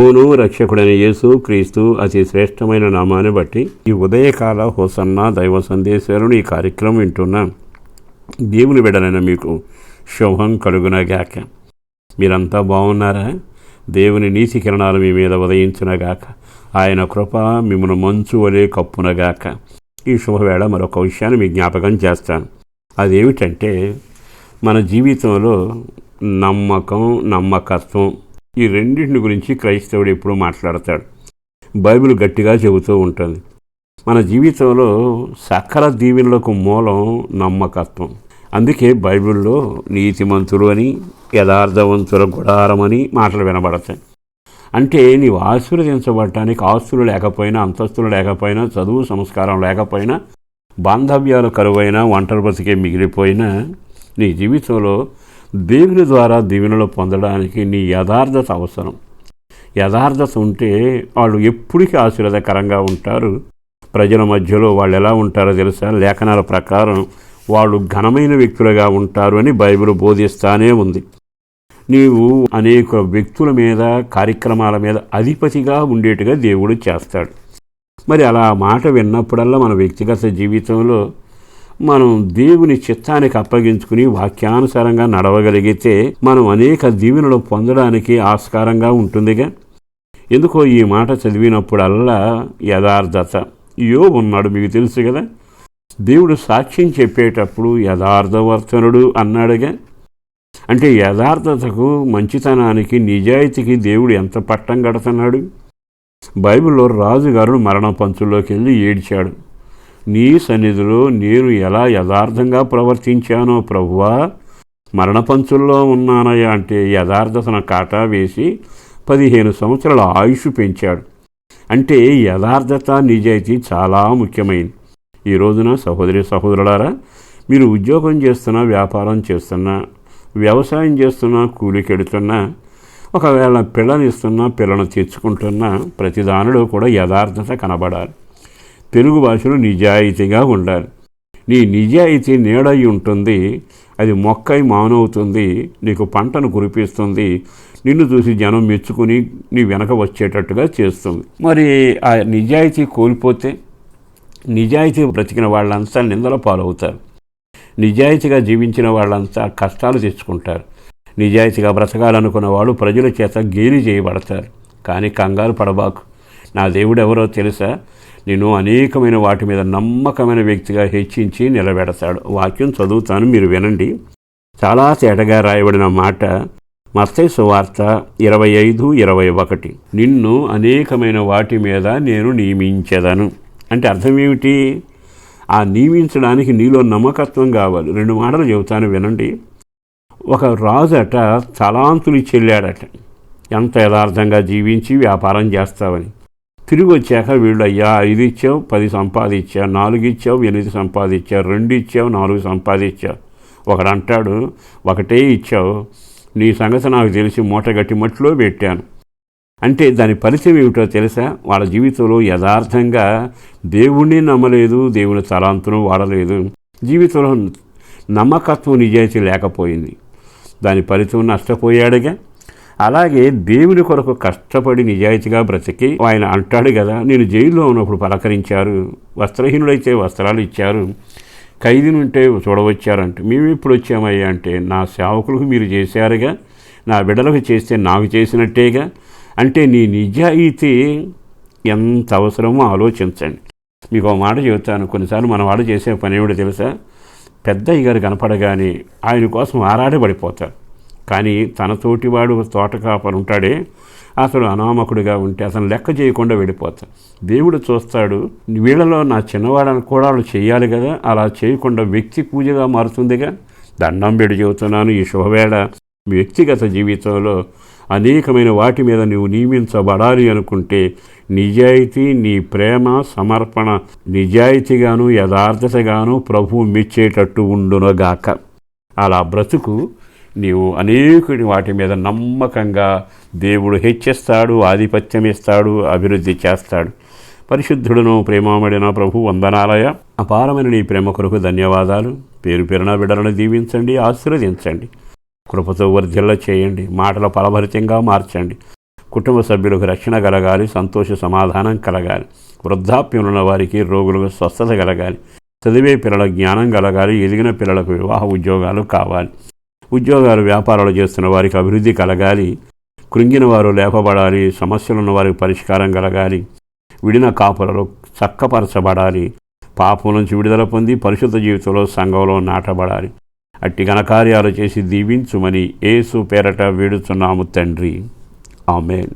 ప్రభువును రక్షకుడైన యేసు క్రీస్తు అతి శ్రేష్టమైన నామాన్ని బట్టి ఈ ఉదయకాల హోసన్న దైవ సందేశాలను ఈ కార్యక్రమం వింటున్నా. దేవుని బిడ్డలైన మీకు శుభం కలుగునగాక. మీరంతా బాగున్నారా? దేవుని నీతి కిరణాలు మీ మీద ఉదయించునగాక. ఆయన కృప మిమ్మల్ని మంచు వలె కప్పునగాక. ఈ శుభవేళ మరొక విషయాన్ని మీ జ్ఞాపకం చేస్తాను. అదేమిటంటే మన జీవితంలో నమ్మకం నమ్మకత్వం ఈ రెండింటిని గురించి క్రైస్తవుడు ఎప్పుడూ మాట్లాడతాడు. బైబిల్ గట్టిగా చెబుతూ ఉంటుంది. మన జీవితంలో సకల దీవెనలకు మూలం నమ్మకత్వం. అందుకే బైబిల్లో నీతిమంతులు అని యథార్థవంతుల గుడారం అని మాటలు వినబడతాయి. అంటే నీవు ఆశీర్వదించబడటానికి ఆస్తులు లేకపోయినా అంతస్తులు లేకపోయినా చదువు సంస్కారం లేకపోయినా బాంధవ్యాలు కరువైనా ఒంటరి బతికే మిగిలిపోయినా నీ జీవితంలో దేవుని ద్వారా దీవెనలు పొందడానికి నీ యథార్థత అవసరం. యథార్థత ఉంటే వాళ్ళు ఎప్పటికీ ఆశీర్వాదకరంగా ఉంటారు. ప్రజల మధ్యలో వాళ్ళు ఎలా ఉంటారో తెలుసా? లేఖనాల ప్రకారం వాళ్ళు ఘనమైన వ్యక్తులుగా ఉంటారు అని బైబిల్ బోధిస్తానే ఉంది. నీవు అనేక వ్యక్తుల మీద కార్యక్రమాల మీద అధిపతిగా ఉండేట్టుగా దేవుడు చేస్తాడు. మరి అలా మాట విన్నప్పుడల్లా మన వ్యక్తిగత జీవితంలో మనం దేవుని చిత్తానికి అప్పగించుకుని వాక్యానుసారంగా నడవగలిగితే మనం అనేక దీవెనలు పొందడానికి ఆస్కారంగా ఉంటుందిగా. ఎందుకో ఈ మాట చదివినప్పుడల్లా యథార్థత. యో ఉన్నాడు మీకు తెలుసు కదా. దేవుడు సాక్ష్యం చెప్పేటప్పుడు యథార్థవర్తనుడు అన్నాడుగా. అంటే యథార్థతకు మంచితనానికి నిజాయితీకి దేవుడు ఎంత పట్టం కడుతున్నాడు? బైబిల్లో రాజుగారు మరణ పంచుల్లోకి వెళ్ళి ఏడ్చాడు. నీ సన్నిధిలో నేను ఎలా యథార్థంగా ప్రవర్తించానో ప్రభువా మరణపంచుల్లో ఉన్నానయ్యా అంటే యథార్థతన కాటా వేసి పదిహేను సంవత్సరాల ఆయుష్ పెంచాడు. అంటే యథార్థత నిజాయితీ చాలా ముఖ్యమైనది ఈ రోజున సహోదరి సహోదరులారా మీరు ఉద్యోగం చేస్తున్నా వ్యాపారం చేస్తున్నా వ్యవసాయం చేస్తున్నా కూలికెడుతున్నా ఒకవేళ పిల్లనిస్తున్నా పిల్లను తెచ్చుకుంటున్నా ప్రతి దానిలో కూడా యథార్థత కనబడాలి. తెలుగు భాషలో నిజాయితీగా ఉండాలి. నీ నిజాయితీ నీడై ఉంటుంది అది మొక్కై మానవుతుంది నీకు పంటను కురిపిస్తుంది నిన్ను చూసి జనం మెచ్చుకుని నీ వెనక వచ్చేటట్టుగా చేస్తుంది. మరి ఆ నిజాయితీ కోల్పోతే నిజాయితీ బ్రతికిన వాళ్ళంతా నిందల పాలవుతారు. నిజాయితీగా జీవించిన వాళ్ళంతా కష్టాలు తెచ్చుకుంటారు. నిజాయితీగా బ్రతకాలనుకున్న వాళ్ళు ప్రజల చేత గేలి చేయబడతారు. కానీ కంగారు పడబాకు. నా దేవుడు ఎవరో తెలుసా? నేను అనేకమైన వాటి మీద నమ్మకమైన వ్యక్తిగా హెచ్చించి నిలబెడతాడు. వాక్యం చదువుతాను మీరు వినండి. చాలా తేటగా రాయబడిన మాట మత్తయి సువార్త ఇరవై ఐదు ఇరవై ఒకటి. నిన్ను అనేకమైన వాటి మీద నేను నియమించదను. అంటే అర్థం ఏమిటి? ఆ నియమించడానికి నీలో నమ్మకత్వం కావాలి. రెండు మాటలు చెబుతాను వినండి. ఒక రాజు అట తలాంతులు చెల్లాడట. ఎంత యథార్థంగా జీవించి వ్యాపారం చేస్తావని. తిరిగి వచ్చాక వీళ్ళు అయ్యా ఐదు ఇచ్చావు పది సంపాదించావు నాలుగు ఇచ్చావు ఎనిమిది సంపాదించావు రెండు ఇచ్చావు నాలుగు సంపాదించావు ఒకడు అంటాడు ఒకటే ఇచ్చావు నీ సంగతి నాకు తెలిసి మూటగట్టి మట్టిలో పెట్టాను. అంటే దాని ఫలితం ఏమిటో తెలుసా? వాళ్ళ జీవితంలో యథార్థంగా దేవుణ్ణి నమ్మలేదు దేవుని తలాంతును వాడలేదు. జీవితంలో నమ్మకత్వం నిజాయితీ లేకపోయింది. దాని ఫలితం నష్టపోయాడుగా. అలాగే దేవుని కొరకు కష్టపడి నిజాయితీగా బ్రతికి ఆయన అంటాడు కదా నేను జైల్లో ఉన్నప్పుడు పలకరించారు వస్త్రహీనుడైతే వస్త్రాలు ఇచ్చారు ఖైదీ ఉంటే చూడవచ్చారంటే. మేము ఇప్పుడు వచ్చామయ్యా అంటే నా సేవకులకు మీరు చేశారుగా నా బిడ్డలకు చేస్తే నాకు చేసినట్టేగా? అంటే నీ నిజాయితీ ఎంత అవసరమో ఆలోచించండి. మీకు ఒక మాట చెబుతాను. కొన్నిసార్లు మన వాడు చేసే పని ఏమిటో తెలుసా? పెద్దయ్య గారు కనపడగానే ఆయన కోసం ఆరాడబడిపోతారు కానీ తన తోటివాడు తోట ఉంటాడే అతడు అనామకుడిగా ఉంటే అతను లెక్క చేయకుండా వెళ్ళిపోతాడు. దేవుడు చూస్తాడు వీళ్ళలో నా చిన్నవాడని కూడా వాళ్ళు చేయాలి కదా అలా చేయకుండా వ్యక్తి పూజగా మారుతుందిగా. దండం పెడి చెబుతున్నాను ఈ శుభవేళ వ్యక్తిగత జీవితంలో అనేకమైన వాటి మీద నువ్వు నియమించబడాలి అనుకుంటే నిజాయితీ నీ ప్రేమ సమర్పణ నిజాయితీగాను యథార్థతగాను ప్రభువు మెచ్చేటట్టు ఉండునగాక. అలా బ్రతుకు నీవు అనేకుడి వాటి మీద నమ్మకంగా దేవుడు హెచ్చిస్తాడు ఆధిపత్యం ఇస్తాడు అభివృద్ధి చేస్తాడు. పరిశుద్ధుడును ప్రేమామడిన ప్రభు వందనాలయ. అపారమైన నీ ప్రేమ కొరకు ధన్యవాదాలు. పేరు పేరున బిడ్డలను దీవించండి ఆశీర్వదించండి. కృపతో వర్ధిల్ల చేయండి మాటల ఫలభరితంగా మార్చండి. కుటుంబ సభ్యులకు రక్షణ కలగాలి సంతోష సమాధానం కలగాలి. వృద్ధాప్యం ఉన్న వారికి రోగులకు స్వస్థత కలగాలి. చదివే పిల్లల జ్ఞానం కలగాలి ఎదిగిన పిల్లలకు వివాహ ఉద్యోగాలు కావాలి. ఉద్యోగాలు వ్యాపారాలు చేస్తున్న వారికి అభివృద్ధి కలగాలి. కృంగిన వారు లేపబడాలి. సమస్యలున్న వారికి పరిష్కారం కలగాలి. విడిన కాపులలో చక్కపరచబడాలి. పాపం నుంచి విడుదల పొంది పరిశుద్ధ జీవితంలో సంఘంలో నాటబడాలి. అట్టి ఘనకార్యాలు చేసి దీవించుమని ఏసు పేరట వేడుచున్నాము తండ్రి. ఆమెన్.